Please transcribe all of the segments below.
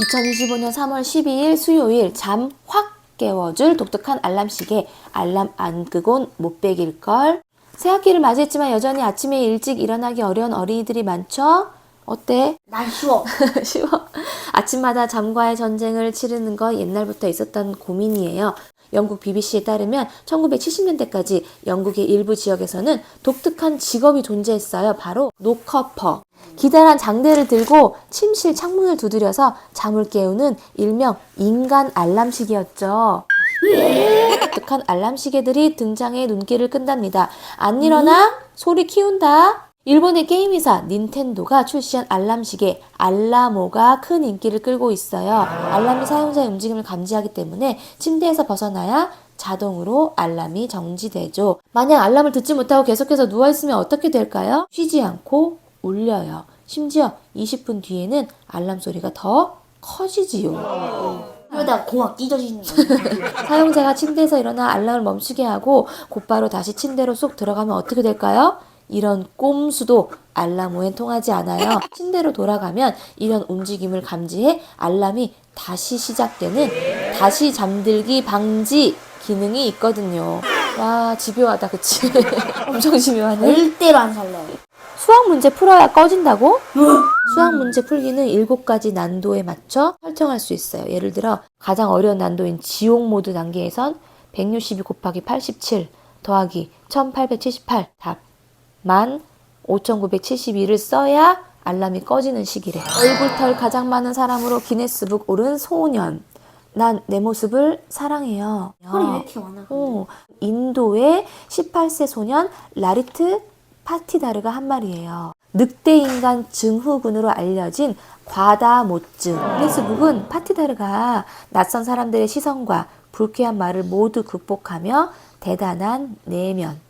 2025년 3월 12일 수요일 잠 확 깨워줄 독특한 알람 시계 알람 안 끄곤 못 베길 걸 새학기를 맞이했지만 여전히 아침에 일찍 일어나기 어려운 어린이들이 많죠? 어때? 난 쉬워. 쉬워. 아침마다 잠과의 전쟁을 치르는 건 옛날부터 있었던 고민이에요. 영국 BBC에 따르면 1970년대까지 영국의 일부 지역에서는 독특한 직업이 존재했어요. 바로 노커퍼. 기다란 장대를 들고 침실 창문을 두드려서 잠을 깨우는 일명 인간 알람시계였죠. 독특한 알람시계들이 등장해 눈길을 끈답니다. 안 일어나? 소리 키운다? 일본의 게임 회사 닌텐도가 출시한 알람시계 알라모가 큰 인기를 끌고 있어요. 알람이 사용자의 움직임을 감지하기 때문에 침대에서 벗어나야 자동으로 알람이 정지되죠. 만약 알람을 듣지 못하고 계속해서 누워있으면 어떻게 될까요? 쉬지 않고 울려요. 심지어 20분 뒤에는 알람 소리가 더 커지지요. 그러다 공학 찢어지는 거. 사용자가 침대에서 일어나 알람을 멈추게 하고 곧바로 다시 침대로 쏙 들어가면 어떻게 될까요? 이런 꼼수도 알람호엔 통하지 않아요. 침대로 돌아가면 이런 움직임을 감지해 알람이 다시 시작되는 다시 잠들기 방지 기능이 있거든요. 와, 집요하다, 그치? 엄청 집요하네. 절대로 안 살래. 수학 문제 풀어야 꺼진다고? 수학 문제 풀기는 7가지 난도에 맞춰 설정할 수 있어요. 예를 들어 가장 어려운 난도인 지옥 모드 단계에선 162 곱하기 87 더하기 1878 답. 15,972를 써야 알람이 꺼지는 시기래. 얼굴털 가장 많은 사람으로 기네스북 오른 소년. 난 내 모습을 사랑해요. 털이 왜 이렇게 많아? 어, 인도의 18세 소년 라리트 파티다르가 한 말이에요. 늑대 인간 증후군으로 알려진 과다모증. 페이스북은 파티다르가 낯선 사람들의 시선과 불쾌한 말을 모두 극복하며 대단한 내면,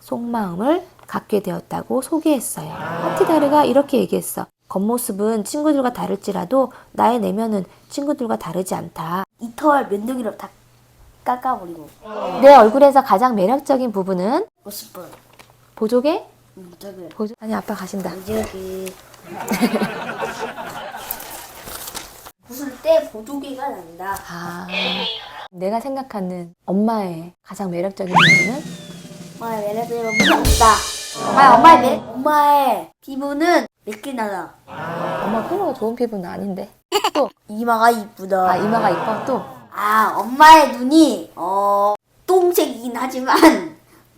속마음을 갖게 되었다고 소개했어요. 파티다르가 이렇게 얘기했어. 겉모습은 친구들과 다를지라도 나의 내면은 친구들과 다르지 않다. 이털 면도기로 다 깎아버리고. 내 얼굴에서 가장 매력적인 부분은 모습을. 보조개? 보조. 아니 아빠 가신다. 보조개. 웃을 때 보조개가 난다. 아, 내가 생각하는 엄마의 가장 매력적인 부분은 엄마의 매력을 무섭다. 엄마의 엄마의 매 엄마의 피부는 매끈하다. 엄마 피부가 좋은 피부는 아닌데. 또, 이마가 이쁘다. 아 이마가 이뻐 또. 아, 엄마의 눈이 어 똥색이긴 하지만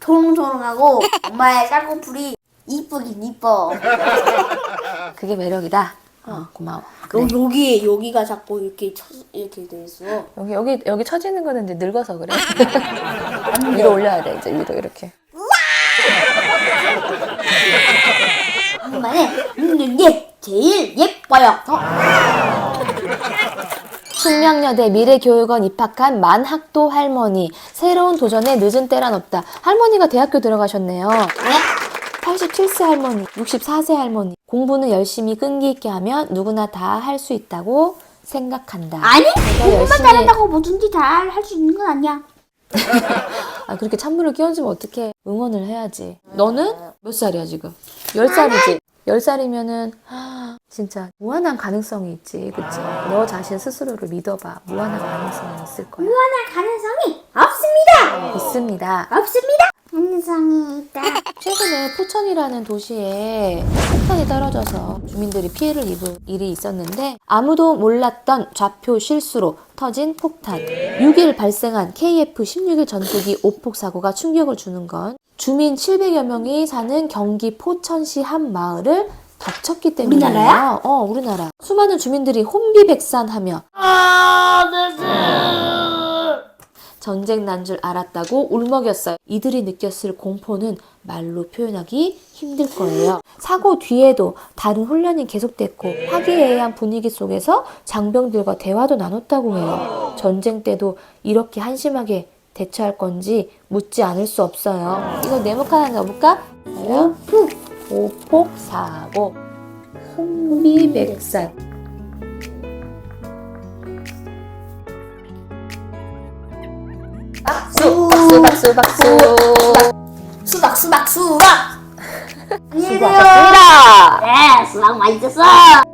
초롱초롱하고 엄마의 쌍꺼풀이 이쁘긴 이뻐. 그게 매력이다. 어, 고마워. 요, 그래. 여기 여기가 자꾸 이렇게 쳐, 이렇게 돼 있어. 여기 여기 여기 처지는 거는 이제 늙어서 그래. 위로 올려야 돼 이제 위로 이렇게. 눈은 예 제일 예뻐요. 숙명여대 미래교육원 입학한 만학도 할머니. 새로운 도전에 늦은 때란 없다. 할머니가 대학교 들어가셨네요. 네? 87세 할머니, 64세 할머니. 공부는 열심히 끈기 있게 하면 누구나 다 할 수 있다고 생각한다. 아니 공부만 열심히- 잘한다고 뭐든지 다 할 수 있는 건 아니야. 아, 그렇게 찬물을 끼얹으면 어떡해. 응원을 해야지. 너는 몇 살이야, 지금? 10살이지? 10살이면은, 진짜, 무한한 가능성이 있지. 그치? 너 자신 스스로를 믿어봐. 무한한 가능성이 있을 거야. 무한한 가능성이 없습니다. 있습니다. 없습니다. 가능성이 있다. 최근에 포천이라는 도시에 폭탄이 떨어져서 주민들이 피해를 입은 일이 있었는데 아무도 몰랐던 좌표 실수로 터진 폭탄. 6일 발생한 KF-16일 전투기 오폭 사고가 충격을 주는 건 주민 700여 명이 사는 경기 포천시 한 마을을 덮쳤기 때문이에요. 우리나라야? 어, 우리나라. 수많은 주민들이 혼비백산하며 전쟁 난 줄 알았다고 울먹였어요. 이들이 느꼈을 공포는 말로 표현하기 힘들 거예요. 사고 뒤에도 다른 훈련이 계속됐고 화기애애한 분위기 속에서 장병들과 대화도 나눴다고 해요. 전쟁 때도 이렇게 한심하게 대처할 건지 묻지 않을 수 없어요. 이거 네모 하나 넣어볼까? 오폭 오폭 사고 혼비백산 박수 박수 박수 박수 수박 수박 수박. 안녕히 계세요. 수고하셨습니다. 네 수박 맛있었어.